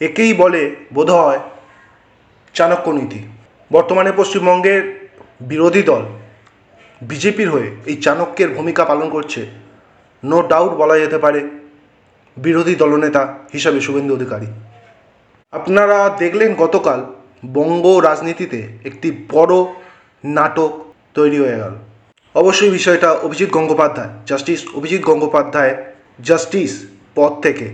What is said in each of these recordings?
একেই বলে বোধহয় চাণক্য নীতি বর্তমানে পশ্চিমবঙ্গের বিরোধী দল বিজেপির হয়ে এই চাণক্যের ভূমিকা পালন করছে। নো ডাউট বলা যেতে পারে বিরোধী দলনেতা হিসাবে শুভেন্দু অধিকারী। আপনারা দেখলেন গতকাল বঙ্গ রাজনীতিতে একটি বড় নাটক তৈরি হয়ে গেল। অবশ্যই বিষয়টা অভিজিৎ গঙ্গোপাধ্যায়, জাস্টিস অভিজিৎ গঙ্গোপাধ্যায় জাস্টিস পদ থেকে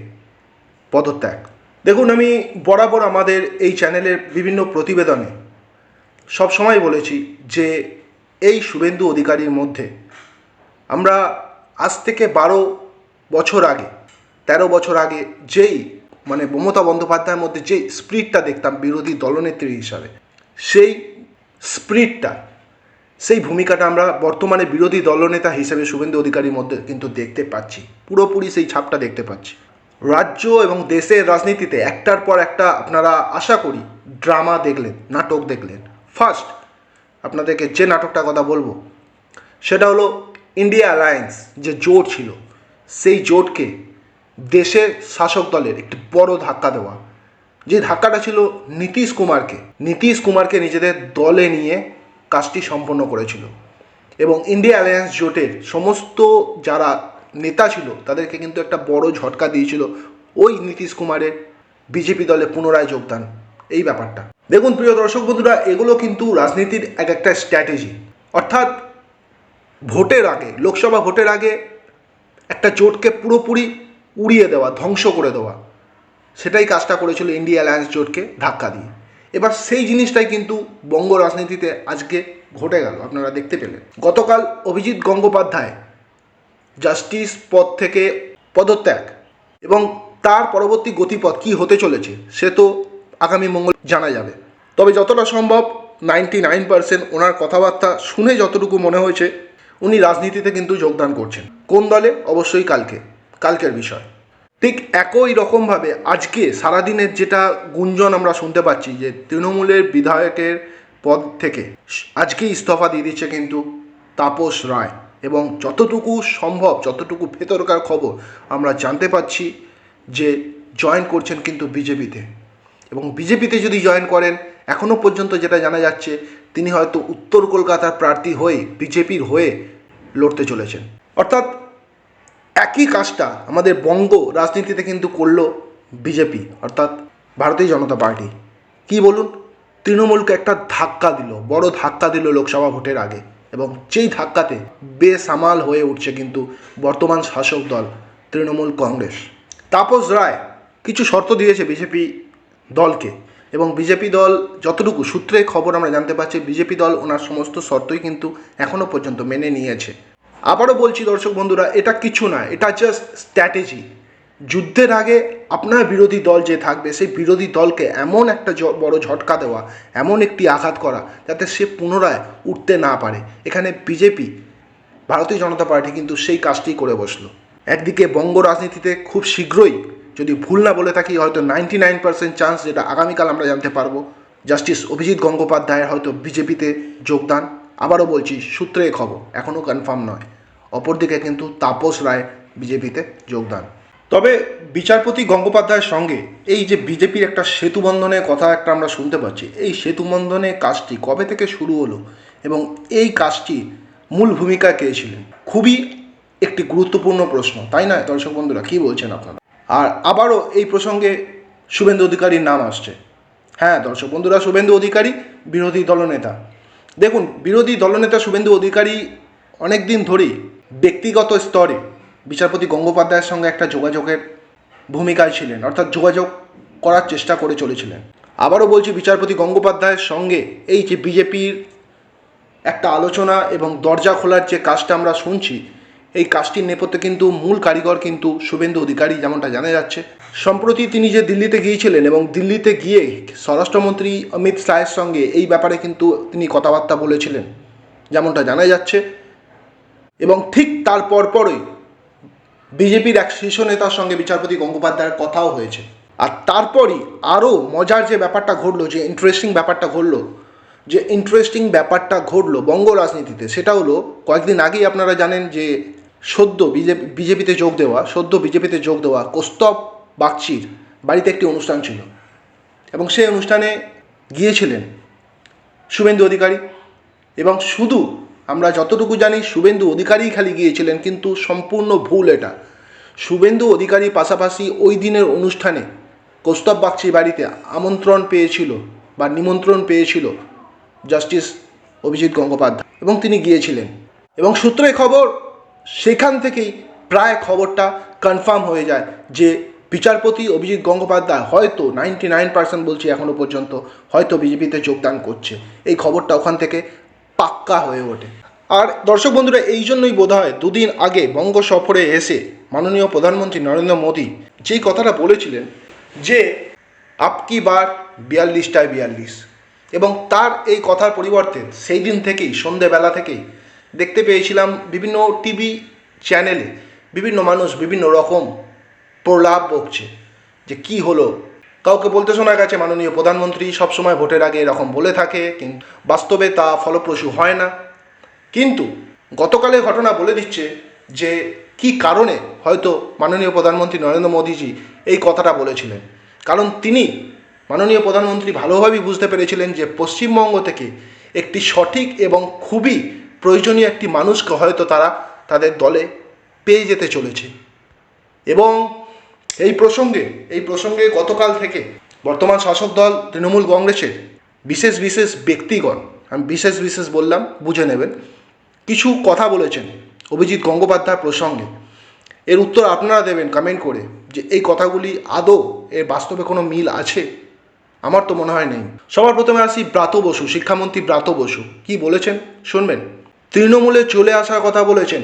পদত্যাগ। দেখুন, আমি বরাবর আমাদের এই চ্যানেলের বিভিন্ন প্রতিবেদনে সবসময় বলেছি যে এই শুভেন্দু অধিকারীর মধ্যে আমরা আজ থেকে বারো বছর আগে, তেরো বছর আগে যেই মানে মমতা বন্দ্যোপাধ্যায়ের মধ্যে যে স্প্রিটটা দেখতাম বিরোধী দলনেত্রী হিসাবে, সেই স্প্রিটটা, সেই ভূমিকাটা আমরা বর্তমানে বিরোধী দলনেতা হিসেবে শুভেন্দু অধিকারীর মধ্যে কিন্তু দেখতে পাচ্ছি। পুরোপুরি সেই ছাপটা দেখতে পাচ্ছি। রাজ্য এবং দেশের রাজনীতিতে একটার পর একটা আপনারা আশা করি ড্রামা দেখলেন, নাটক দেখলেন। ফার্স্ট আপনাদেরকে যে নাটকটার কথা বলব, সেটা হলো ইন্ডিয়া অ্যালায়েন্স যে জোট ছিল, সেই জোটকে দেশের শাসক দলের একটি বড় ধাক্কা দেওয়া। যে ধাক্কাটা ছিল নীতিশ কুমারকে নীতিশ কুমারকে নিজেদের দলে নিয়ে কাজটি সম্পন্ন করেছিল। এবং ইন্ডিয়া অ্যালায়েন্স জোটের সমস্ত যারা নেতা ছিল, তাদেরকে কিন্তু একটা বড় ঝটকা দিয়েছিল ওই নীতিশ কুমারের বিজেপি দলে পুনরায় যোগদান। এই ব্যাপারটা। দেখুন প্রিয় দর্শক বন্ধুরা, এগুলো কিন্তু রাজনীতির এক একটা স্ট্র্যাটেজি অর্থাৎ ভোটের আগে, লোকসভা ভোটের আগে একটা জোটকে পুরোপুরি উড়িয়ে দেওয়া, ধ্বংস করে দেওয়া, সেটাই কাজটা করেছিল ইন্ডিয়া অ্যালায়েন্স জোটকে ধাক্কা দিয়ে। এবার সেই জিনিসটাই কিন্তু বঙ্গ রাজনীতিতে আজকে ঘটে গেল, আপনারা দেখতে পেলেন। গতকাল অভিজিৎ গঙ্গোপাধ্যায় জাস্টিস পদ থেকে পদত্যাগ এবং তার পরবর্তী গতিপথ কী হতে চলেছে সে তো আগামী মঙ্গল জানা যাবে। তবে যতটা সম্ভব নাইনটি নাইন পার্সেন্ট ওনার কথাবার্তা শুনে যতটুকু মনে হয়েছে, উনি রাজনীতিতে কিন্তু যোগদান করছেন। কোন দলে? অবশ্যই কালকে, কালকের বিষয়। ঠিক একই রকমভাবে আজকে সারাদিনের যেটা গুঞ্জন আমরা শুনতে পাচ্ছি যে তৃণমূলের বিধায়কের পদ থেকে আজকে ইস্তফা দিয়ে দিচ্ছে কিন্তু তাপস রায়। এবং যতটুকু সম্ভব, যতটুকু ভেতরকার খবর আমরা জানতে পাচ্ছি যে জয়েন করছেন কিন্তু বিজেপিতে। এবং বিজেপিতে যদি জয়েন করেন এখনও পর্যন্ত যেটা জানা যাচ্ছে, তিনি হয়তো উত্তর কলকাতার প্রার্থী হয়ে, বিজেপির হয়ে লড়তে চলেছেন। অর্থাৎ একই কাজটা আমাদের বঙ্গ রাজনীতিতে কিন্তু করল বিজেপি, অর্থাৎ ভারতীয় জনতা পার্টি। কি বলুন? তৃণমূলকে একটা ধাক্কা দিল, বড় ধাক্কা দিল লোকসভা ভোটের আগে। এবং সেই ধাক্কাতে বেসামাল হয়ে উঠছে কিন্তু বর্তমান শাসক দল, তৃণমূল কংগ্রেস। তাপস রায় কিছু শর্ত দিয়েছে বিজেপি দলকে এবং বিজেপি দল যতটুকু সূত্রে খবর আমরা জানতে পারছি, বিজেপি দল ওনার সমস্ত শর্তই কিন্তু এখনও পর্যন্ত মেনে নিয়েছে। আবারও বলছি দর্শক বন্ধুরা, এটা কিছু না, এটা জাস্ট স্ট্র্যাটেজি যুদ্ধের আগে আপনার বিরোধী দল যে থাকবে, সেই বিরোধী দলকে এমন একটা বড় ঝটকা দেওয়া, এমন একটি আঘাত করা, যাতে সে পুনরায় উঠতে না পারে। এখানে বিজেপি, ভারতীয় জনতা পার্টি কিন্তু সেই কাজটি করে বসল। একদিকে বঙ্গ রাজনীতিতে খুব শীঘ্রই, যদি ভুল না বলে থাকি, হয়তো নাইনটি নাইন পার্সেন্ট চান্স যেটা আগামীকাল আমরা জানতে পারব, জাস্টিস অভিজিৎ গঙ্গোপাধ্যায়ের হয়তো বিজেপিতে যোগদান। আবারও বলছি, সূত্রে খবর এখনও কনফার্ম নয়। অপরদিকে কিন্তু তাপস রায় বিজেপিতে যোগদান। তবে বিচারপতি গঙ্গোপাধ্যায়ের সঙ্গে এই যে বিজেপির একটা সেতু বন্ধনের কথা একটা আমরা শুনতে পাচ্ছি, এই সেতু বন্ধনের কাজটি কবে থেকে শুরু হলো এবং এই কাজটি মূল ভূমিকা কে ছিলেন? খুবই একটি গুরুত্বপূর্ণ প্রশ্ন, তাই না? দর্শক বন্ধুরা, কী বলছেন আপনারা? আর আবারও এই প্রসঙ্গে শুভেন্দু অধিকারীর নাম আসছে। হ্যাঁ দর্শক বন্ধুরা, শুভেন্দু অধিকারী, বিরোধী দলনেতা। দেখুন, বিরোধী দলনেতা শুভেন্দু অধিকারী অনেক দিন ধরেই ব্যক্তিগত স্তরে বিচারপতি গঙ্গোপাধ্যায়ের সঙ্গে একটা যোগাযোগের ভূমিকায় ছিলেন, অর্থাৎ যোগাযোগ করার চেষ্টা করে চলেছিলেন। আবারও বলছি, বিচারপতি গঙ্গোপাধ্যায়ের সঙ্গে এই যে বিজেপির একটা আলোচনা এবং দরজা খোলার যে কাজটা আমরা শুনছি, এই কাজটির নেপথ্যে কিন্তু মূল কারিগর কিন্তু শুভেন্দু অধিকারী যেমনটা জানা যাচ্ছে। সম্প্রতি তিনি যে দিল্লিতে গিয়েছিলেন এবং দিল্লিতে গিয়ে স্বরাষ্ট্রমন্ত্রী অমিত শাহের সঙ্গে এই ব্যাপারে কিন্তু তিনি কথাবার্তা বলেছিলেন, যেমনটা জানা যাচ্ছে। এবং ঠিক তার পরপরই বিজেপির এক শীর্ষ নেতার সঙ্গে বিচারপতি গঙ্গোপাধ্যায়ের কথাও হয়েছে। আর তারপরই আরও মজার যে ব্যাপারটা ঘটলো, যে ইন্টারেস্টিং ব্যাপারটা ঘটলো, যে ইন্টারেস্টিং ব্যাপারটা ঘটলো বঙ্গ রাজনীতিতে, সেটা হলো, কয়েকদিন আগেই আপনারা জানেন যে সদ্য বিজেপি, বিজেপিতে যোগ দেওয়া, সদ্য বিজেপিতে যোগ দেওয়া কস্তব বাগচির বাড়িতে একটি অনুষ্ঠান ছিল। এবং সেই অনুষ্ঠানে গিয়েছিলেন শুভেন্দু অধিকারী এবং শুধু আমরা যতটুকু জানি, শুভেন্দু অধিকারী খালি গিয়েছিলেন, কিন্তু সম্পূর্ণ ভুল এটা। শুভেন্দু অধিকারী পাশাপাশি ওই দিনের অনুষ্ঠানে কৌস্তব বাগচির বাড়িতে আমন্ত্রণ পেয়েছিল বা নিমন্ত্রণ পেয়েছিল জাস্টিস অভিজিৎ গঙ্গোপাধ্যায়, এবং তিনি গিয়েছিলেন। এবং সূত্রে খবর, সেখান থেকেই প্রায় খবরটা কনফার্ম হয়ে যায় যে বিচারপতি অভিজিৎ গঙ্গোপাধ্যায় হয়তো নাইনটি নাইন পার্সেন্ট বলছি এখনও পর্যন্ত, হয়তো বিজেপিতে যোগদান করছে। এই খবরটা ওখান থেকে পাক্কা হয়ে ওঠে। আর দর্শক বন্ধুরা, এই জন্যই বোধ হয় দুদিন আগে বঙ্গ সফরে এসে মাননীয় প্রধানমন্ত্রী নরেন্দ্র মোদী যেই কথাটা বলেছিলেন যে আপকি বার বিয়াল্লিশটায় বিয়াল্লিশ। এবং তার এই কথার পরিবর্তে সেই দিন থেকেই, সন্ধেবেলা থেকেই দেখতে পেয়েছিলাম বিভিন্ন টিভি চ্যানেলে বিভিন্ন মানুষ বিভিন্ন রকম প্রলাপ বকছে যে, কি হলো? কাউকে বলতে শোনা গেছে, মাননীয় প্রধানমন্ত্রী সবসময় ভোটের আগে এরকম বলে থাকে কিন্তু বাস্তবে তা ফলপ্রসূ হয় না। কিন্তু গতকালের ঘটনা বলে দিচ্ছে যে, কি কারণে হয়তো মাননীয় প্রধানমন্ত্রী নরেন্দ্র মোদীজি এই কথাটা বলেছিলেন। কারণ তিনি মাননীয় প্রধানমন্ত্রী ভালোভাবেই বুঝতে পেরেছিলেন যে, পশ্চিমবঙ্গ থেকে একটি সঠিক এবং খুবই প্রয়োজনীয় একটি মানুষকে হয়তো তারা তাদের দলে পেয়ে যেতে চলেছে। এবং এই প্রসঙ্গে এই প্রসঙ্গে গতকাল থেকে বর্তমান শাসক দল তৃণমূল কংগ্রেসের বিশেষ বিশেষ ব্যক্তিগণ, আমি বিশেষ বিশেষ বললাম, বুঝে নেবেন, কিছু কথা বলেছেন অভিজিৎ গঙ্গোপাধ্যায় প্রসঙ্গে। এর উত্তর আপনারা দেবেন কমেন্ট করে যে এই কথাগুলি আদৌ এর বাস্তবে কোনো মিল আছে? আমার তো মনে হয় নেই। সবার প্রথমে আসি ব্রাত বসু, শিক্ষামন্ত্রী ব্রাত বসু। কি বলেছেন? শুনবেন। তৃণমূলে চলে আসার কথা বলেছেন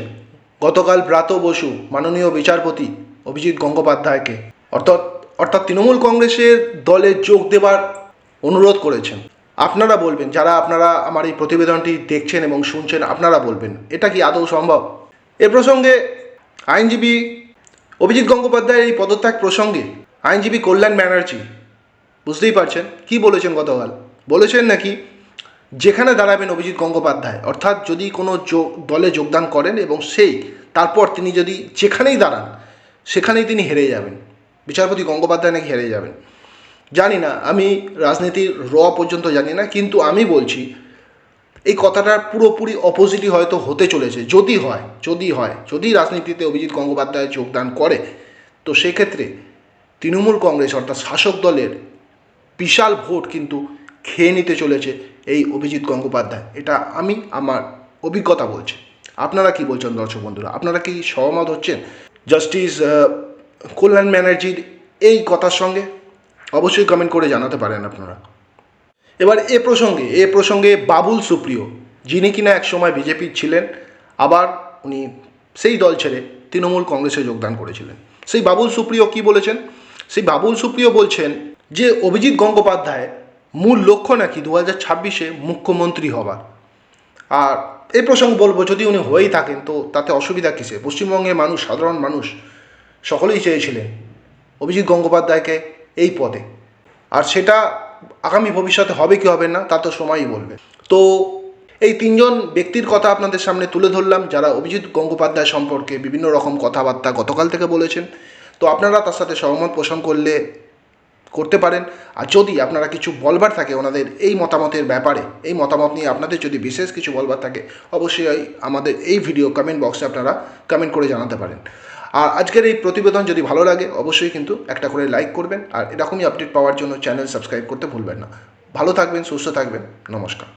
গতকাল ব্রাত বসু, মাননীয় বিচারপতি অভিজিৎ গঙ্গোপাধ্যায়কে। অর্থাৎ অর্থাৎ তৃণমূল কংগ্রেসের দলে যোগ দেবার অনুরোধ করেছেন। আপনারা বলবেন, যারা আপনারা আমার এই প্রতিবেদনটি দেখছেন এবং শুনছেন, আপনারা বলবেন, এটা কি আদৌ সম্ভব? এ প্রসঙ্গে আইনজীবী অভিজিৎ গঙ্গোপাধ্যায়ের এই পদত্যাগ প্রসঙ্গে আইনজীবী কল্যাণ ব্যানার্জি, বুঝতেই পারছেন, কি বলেছেন গতকাল? বলেছেন নাকি, যেখানে দাঁড়াবেন অভিজিৎ গঙ্গোপাধ্যায়, অর্থাৎ যদি কোনো দলে যোগদান করেন এবং সেই, তারপর তিনি যদি যেখানেই দাঁড়ান সেখানেই তিনি হেরে যাবেন। বিচারপতি গঙ্গোপাধ্যায় নাকি হেরে যাবেন। জানি না, আমি রাজনীতির র পর্যন্ত জানি না, কিন্তু আমি বলছি, এই কথাটার পুরোপুরি অপোজিটই হয়তো হতে চলেছে। যদি হয় যদি হয়, যদি রাজনীতিতে অভিজিৎ গঙ্গোপাধ্যায় যোগদান করে, তো সেক্ষেত্রে তৃণমূল কংগ্রেস অর্থাৎ শাসক দলের বিশাল ভোট কিন্তু খেয়ে নিতে চলেছে এই অভিজিৎ গঙ্গোপাধ্যায়। এটা আমি, আমার অভিজ্ঞতা বলছি। আপনারা কি বলছেন দর্শক বন্ধুরা? আপনারা কি সহমত হচ্ছেন? জাস্টিস কল্যাণ ব্যানার্জির এই কথার সঙ্গে অবশ্যই কমেন্ট করে জানাতে পারেন আপনারা। এবার এ প্রসঙ্গে এ প্রসঙ্গে বাবুল সুপ্রিয়, যিনি কিনা একসময় বিজেপির ছিলেন, আবার উনি সেই দল ছেড়ে তৃণমূল কংগ্রেসে যোগদান করেছিলেন। সেই বাবুল সুপ্রিয় কি বলেছেন? সেই বাবুল সুপ্রিয় বলছেন যে, অভিজিৎ গঙ্গোপাধ্যায় মূল লক্ষ্য নাকি দু হাজার ছাব্বিশে মুখ্যমন্ত্রী হবার। আর এই প্রসঙ্গ বলব, যদি উনি হয়েই থাকেন তো তাতে অসুবিধা কিসে পশ্চিমবঙ্গের মানুষ, সাধারণ মানুষ, সকলেই চেয়েছিলেন অভিজিৎ গঙ্গোপাধ্যায়কে এই পদে। আর সেটা আগামী ভবিষ্যতে হবে কি হবে না, তা তো সময়ই বলবে। তো এই তিনজন ব্যক্তির কথা আপনাদের সামনে তুলে ধরলাম, যারা অভিজিৎ গঙ্গোপাধ্যায় সম্পর্কে বিভিন্ন রকম কথাবার্তা গতকাল থেকে বলেছেন। তো আপনারা তার সাথে সহমত পোষণ করলে করতে পারেন। আর যদি আপনারা কিছু বলবার থাকে ওনাদের এই মতামতের ব্যাপারে, এই মতামত নিয়ে আপনাদের যদি বিশেষ কিছু বলবার থাকে, অবশ্যই আমাদের এই ভিডিও কমেন্ট বক্সে আপনারা কমেন্ট করে জানাতে পারেন। আর আজকের এই প্রতিবেদন যদি ভালো লাগে, অবশ্যই কিন্তু একটা করে লাইক করবেন। আর এরকমই আপডেট পাওয়ার জন্য চ্যানেল সাবস্ক্রাইব করতে ভুলবেন না। ভালো থাকবেন, সুস্থ থাকবেন। নমস্কার।